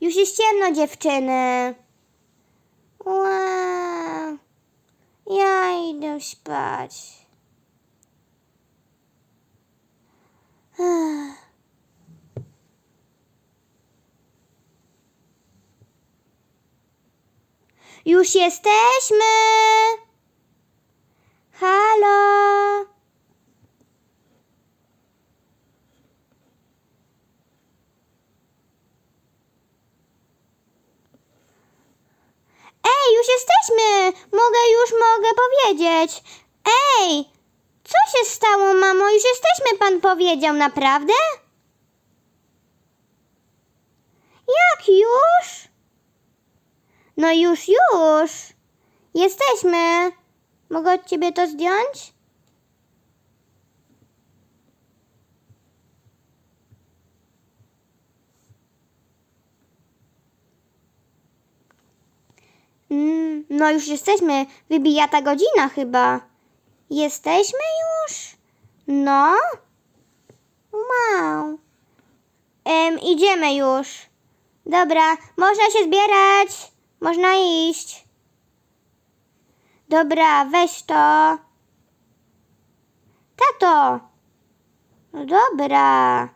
Już jest ciemno, dziewczyny. Ła. Ja idę spać. Już jesteśmy. Halo. Ej, już jesteśmy! Mogę już, mogę powiedzieć. Ej, co się stało, mamo? Już jesteśmy, pan powiedział, naprawdę? Jak już? No już, już. Jesteśmy. Mogę od ciebie to zdjąć? No już jesteśmy. Wybija ta godzina chyba. Jesteśmy już? No. Wow. Em, idziemy już. Dobra, można się zbierać. Można iść. Dobra, weź to. Tato. No dobra.